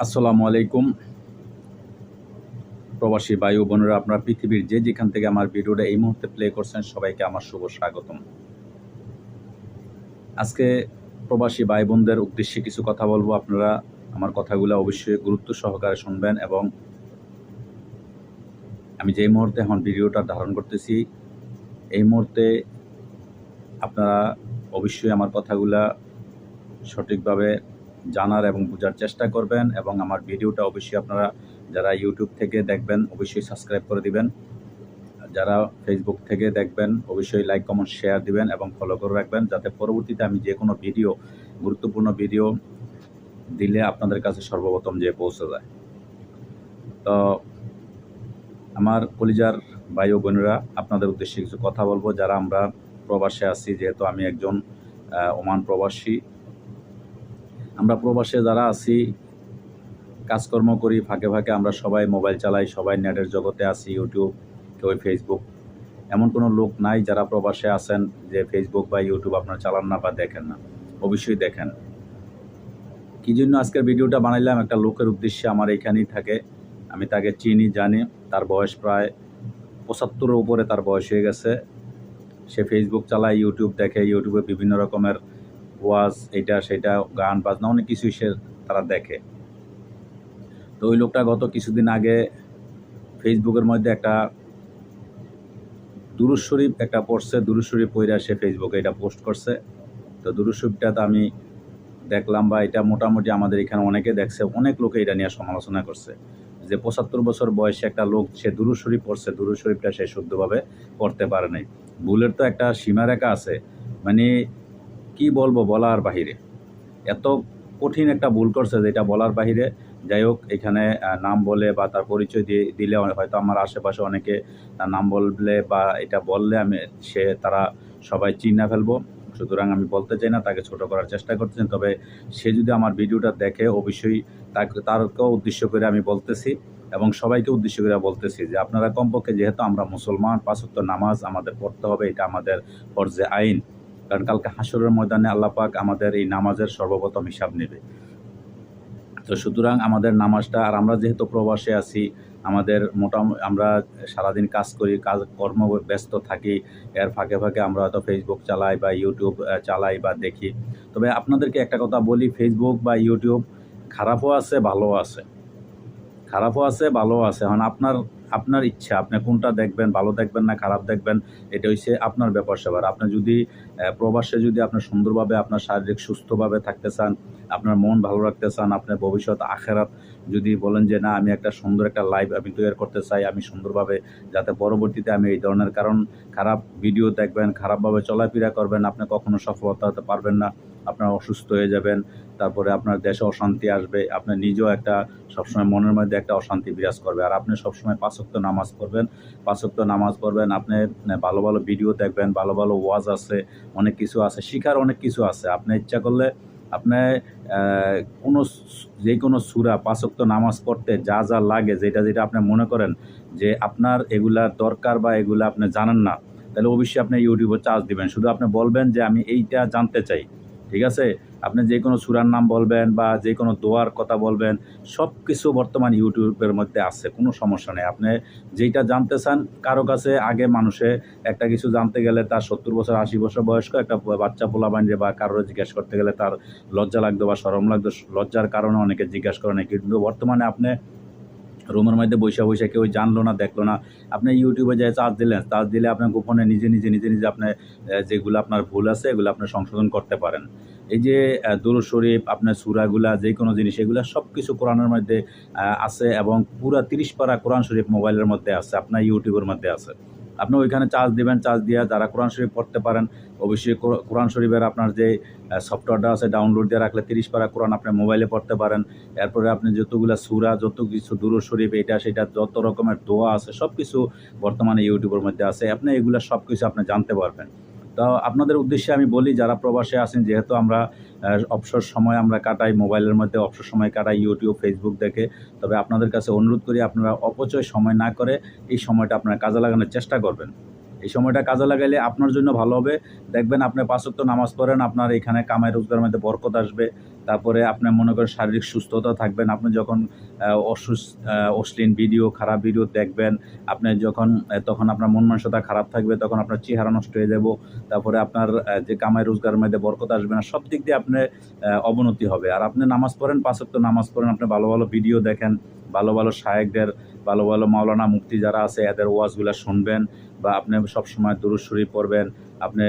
আসসালামু আলাইকুম। প্রবাসী বায়ু বোনেরা, আপনারা পৃথিবীর যে যেখান থেকে আমার ভিডিওটা এই মুহূর্তে প্লে করছেন, সবাইকে আমার শুভ স্বাগতম। আজকে প্রবাসী ভাই বোনদের উদ্দেশ্যে কিছু কথা বলব। আপনারা আমার কথাগুলো অবশ্যই গুরুত্ব সহকারে শুনবেন এবং আমি যেই মুহূর্তে এখন ভিডিওটা ধারণ করতেছি, এই মুহূর্তে আপনারা অবশ্যই আমার কথাগুলা সঠিকভাবে জানার এবং বোঝার চেষ্টা করবেন এবং আমার ভিডিওটা অবশ্যই আপনারা যারা ইউটিউব থেকে দেখবেন অবশ্যই সাবস্ক্রাইব করে দিবেন। যারা ফেসবুক থেকে দেখবেন অবশ্যই লাইক কমেন্ট শেয়ার দিবেন এবং ফলো করে রাখবেন যাতে পরবর্তীতে আমি যে কোনো ভিডিও, গুরুত্বপূর্ণ ভিডিও দিলে আপনাদের কাছে সর্বপ্রথম যে পৌঁছে যায়। তো আমার কলিজার ভাই ও বোনেরা, আপনাদের উদ্দেশ্যে কিছু কথা বলব। যারা আমরা প্রবাসে আছি, যেহেতু আমি একজন ওমান প্রবাসী আমরা প্রবাসে যারা আছি, কাজকর্ম করি, ফাঁকে ফাঁকে আমরা সবাই মোবাইল চালাই, সবাই নেটের জগতে আছি, ইউটিউব, কেউ ফেসবুক। এমন কোনো লোক নাই যারা প্রবাসে আছেন যে ফেসবুক বা ইউটিউব আপনারা চালান না বা দেখেন না। অবশ্যই দেখেন। কী জন্য আজকের ভিডিওটা বানাইলাম? একটা লোকের উদ্দেশ্যে আমার এখানেই থাকে। আমি তাকে চিনি, জানি। তার বয়স প্রায় পঁচাত্তরের উপরে তার বয়স হয়ে গেছে। সে ফেসবুক চালায়, ইউটিউব দেখে, ইউটিউবে বিভিন্ন রকমের ওয়াজ এটা, সেটা, গান, বাজনা, অনেক কিছুই সে তারা দেখে। তো ওই লোকটা গত কিছুদিন আগে ফেসবুকের মধ্যে একটা দুরুজ শরীফ একটা পড়ছে দুরুজ শরীফ পইরা সে ফেসবুকে এটা পোস্ট করছে। তো দুরুজ শরীফটা তো আমি দেখলাম বা এটা মোটামুটি আমাদের এখানে অনেকে দেখছে, অনেক লোকে এটা নিয়ে সমালোচনা করছে। যে পঁচাত্তর বছর বয়সে একটা লোক সে দুরুজ শরীফ পড়ছে দুরুজ শরীফটা সে শুদ্ধভাবে পড়তে পারে নাই। ভুলের তো একটা সীমারেখা আছে। মানে কি বলব বলার বাহিরে। এত কঠিন একটা ভুল করছে যেটা বলার বাহিরে। যাই হোক, এখানে নাম বলে বা তার পরিচয় দিয়ে, দিলে হয়তো আমার আশেপাশে অনেকে তার নাম বললে বা এটা বললে আমি, সে, তারা সবাই চিনা ফেলব। সুতরাং আমি বলতে চাই না, তাকে ছোট করার চেষ্টা করছেন তবে সে যদি আমার ভিডিওটা দেখে, অবশ্যই তাকে, তারকেও উদ্দেশ্য করে আমি বলতেছি এবং সবাইকে উদ্দেশ্য করে বলতেছি যে আপনারা কমপক্ষে যেহেতু আমরা মুসলমান পাঁচত্ব নামাজ আমাদের পড়তে হবে, এটা আমাদের ফরজে আইন। কারণ কালকে হাসরের ময়দানে আল্লাহ পাক আমাদের এই নামাজের সর্বপ্রথম হিসাব নেবে। তো সুতরাং আমাদের নামাজটা, আর আমরা যেহেতু প্রবাসে আছি, আমাদের মোটামুটি আমরা সারাদিন কাজ করি, কাজ কর্ম ব্যস্ত থাকি, এর ফাঁকে ফাঁকে আমরা হয়তো ফেসবুক চালাই বা ইউটিউব চালাই বা দেখি। তবে আপনাদেরকে একটা কথা বলি ফেসবুক বা ইউটিউব খারাপও আছে ভালো আছে। খারাপও আছে ভালো আছে। এখন আপনার আপনার ইচ্ছা, আপনি কোনটা দেখবেন, ভালো দেখবেন না খারাপ দেখবেন, এটা হচ্ছে আপনার ব্যাপার স্যাপার আপনি যদি প্রবাসে যদি আপনি সুন্দরভাবে আপনার শারীরিক সুস্থভাবে থাকতে চান, আপনার মন ভালো রাখতে চান, আপনার ভবিষ্যৎ আখেরাত যদি বলেন যে, না, আমি একটা সুন্দর একটা লাইভ আমি তৈরি করতে চাই, আমি সুন্দরভাবে যাতে পরবর্তীতে আমি এই ধরনের কারণ, খারাপ ভিডিও দেখবেন, খারাপভাবে চলাফেরা করবেন, আপনি কখনো সফলতা হতে পারবেন না। আপনার অসুস্থ হয়ে যাবেন, তারপরে আপনার দেশে অশান্তি আসবে আপনার নিজেও একটা সবসময় মনের মধ্যে একটা অশান্তি বিরাজ করবে। আর আপনি সবসময় পাঁচক্ত নামাজ পড়বেন পাঁচক্ত নামাজ পড়বেন, আপনি ভালো ভালো ভিডিও দেখবেন, ভালো ভালো ওয়াজ আছে, অনেক কিছু আছে, শিখার অনেক কিছু আছে। আপনি ইচ্ছা করলে আপনি কোনো যে কোনো সুরা পাঁচক্ত নামাজ পড়তে যা যা লাগে, যেটা যেটা আপনি মনে করেন যে আপনার এগুলা দরকার বা এগুলা আপনি জানেন না, তাহলে অবশ্যই আপনি ইউটিউবে চার্জ দিবেন। শুধু আপনি বলবেন যে, আমি এইটা জানতে চাই। ঠিক আছে? আপনি যে কোনো সুরার নাম বলবেন বা যে কোনো দোয়ার কথা বলবেন সব কিছু বর্তমান ইউটিউবের মধ্যে আছে, কোনো সমস্যা নেই। আপনি যেইটা জানতে চান, কারও কাছে আগে মানুষে একটা কিছু জানতে গেলে তার সত্তর বছর, আশি বছর বয়স্ক একটা বাচ্চা পোলা বান্ধে বা কারোর জিজ্ঞেস করতে গেলে তার লজ্জা লাগতো বা সরম লাগতো। লজ্জার কারণে অনেকে জিজ্ঞাসা করে না কিন্তু বর্তমানে আপনি রুমের মধ্যে বৈশা বৈশা কেউ জানলো না দেখল না। আপনি ইউটিউবে যাই চার্জ দিলেন চার্জ দিলে আপনার গোপনে নিজে নিজে নিজে নিজে আপনি আহ, যেগুলো আপনার ভুল আছে এগুলো আপনি সংশোধন করতে পারেন। এই যে দুরু শরীফ আপনার সুরাগুলা যে কোনো জিনিস এগুলো সব কিছু কোরআনের মধ্যে আছে এবং পুরা তিরিশ পারা কোরআন শরীফ মোবাইলের মধ্যে আছে আপনার ইউটিউবের মধ্যে আছে। আপনি ওইখানে চার্জ দেবেন, চার্জ দিয়ে যারা কোরআন শরীফ পড়তে পারেন, অবশ্যই কোর- কোরআন শরীফের আপনার যে সফটওয়্যারটা আছে ডাউনলোড দিয়ে রাখলে তিরিশ পারা কোরআন আপনি মোবাইলে পড়তে পারেন। এরপরে আপনি যতগুলো সুরা, যত কিছু দূর শরীফ, এটা, সেটা, যত রকমের দোয়া আছে সব কিছু বর্তমানে ইউটিউবের মধ্যে আছে। আপনি এগুলো সব কিছু আপনি জানতে পারবেন। তো আপনাদের উদ্দেশ্যে আমি বলি, যারা প্রবাসে আছেন, যেহেতু আমরা অবসর সময় আমরা কাটাই, মোবাইলের মধ্যে অবসর সময় কাটাই, ইউটিউব, ফেসবুক দেখে, তবে আপনাদের কাছে অনুরোধ করি আপনারা অপচয় সময় না করে এই সময়টা আপনারা কাজে লাগানোর চেষ্টা করবেন। এই সময়টা কাজে লাগাইলে আপনার জন্য ভালো হবে। দেখবেন আপনি পাঁচক্ত নামাজ পড়েন, আপনার এখানে কামাই রোজগারের মধ্যে বরকত আসবে। তারপরে আপনি মনে করেন শারীরিক সুস্থতা থাকবেন, আপনি যখন অসুস্থ অশ্লীল ভিডিও, খারাপ ভিডিও দেখবেন, আপনি যখন তখন আপনার মন মানসিকতা খারাপ থাকবে, তখন আপনার চেহারা নষ্ট হয়ে যাব, তারপরে আপনার যে কামাই রোজগারের মধ্যে বরকত আসবে না, সব দিক দিয়ে আপনি অবনতি হবে। আর আপনি নামাজ পড়েন পাঁচক্ত নামাজ পড়েন, আপনি ভালো ভালো ভিডিও দেখেন, ভালো ভালো শায়েকদের ভালো ভালো মাওলানা মুক্তি যারা আছে, এদের ওয়াজগুলো শুনবেন বা আপনি সবসময় দুরুজ শরীফ পড়বেন, আপনি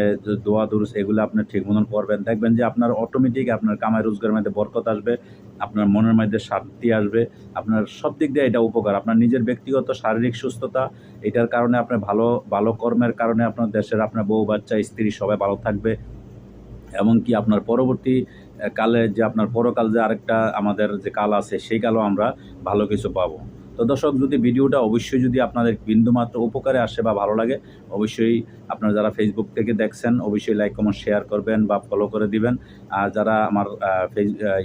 দোয়া দুরুজ এগুলো আপনি ঠিক মতন পড়বেন। দেখবেন যে আপনার অটোমেটিক আপনার কামাই রোজগারের মধ্যে বরকত আসবে, আপনার মনের মধ্যে শান্তি আসবে, আপনার সব দিক দিয়ে এটা উপকার। আপনার নিজের ব্যক্তিগত শারীরিক সুস্থতা, এটার কারণে আপনার ভালো ভালো কর্মের কারণে আপনার দেশের আপনার বউ বাচ্চা, স্ত্রী সবাই ভালো থাকবে। এমনকি আপনার পরবর্তী কালে যে আপনার পরকাল যে আরেকটা আমাদের যে কাল আছে, সেই কালও আমরা ভালো কিছু পাবো। তো দর্শক, যদি ভিডিওটা অবশ্যই যদি আপনাদের বিন্দুমাত্র উপকারে আসে বা ভালো লাগে, অবশ্যই আপনারা যারা ফেসবুক থেকে দেখছেন, অবশ্যই লাইক কমেন্ট শেয়ার করবেন বা ফলো করে দিবেন। আর যারা আমার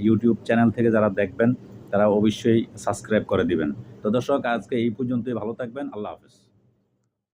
ইউটিউব চ্যানেল থেকে যারা দেখবেন, তারা অবশ্যই সাবস্ক্রাইব করে দিবেন। তো দর্শক, আজকে এই পর্যন্তই। ভালো থাকবেন। আল্লাহ হাফেজ।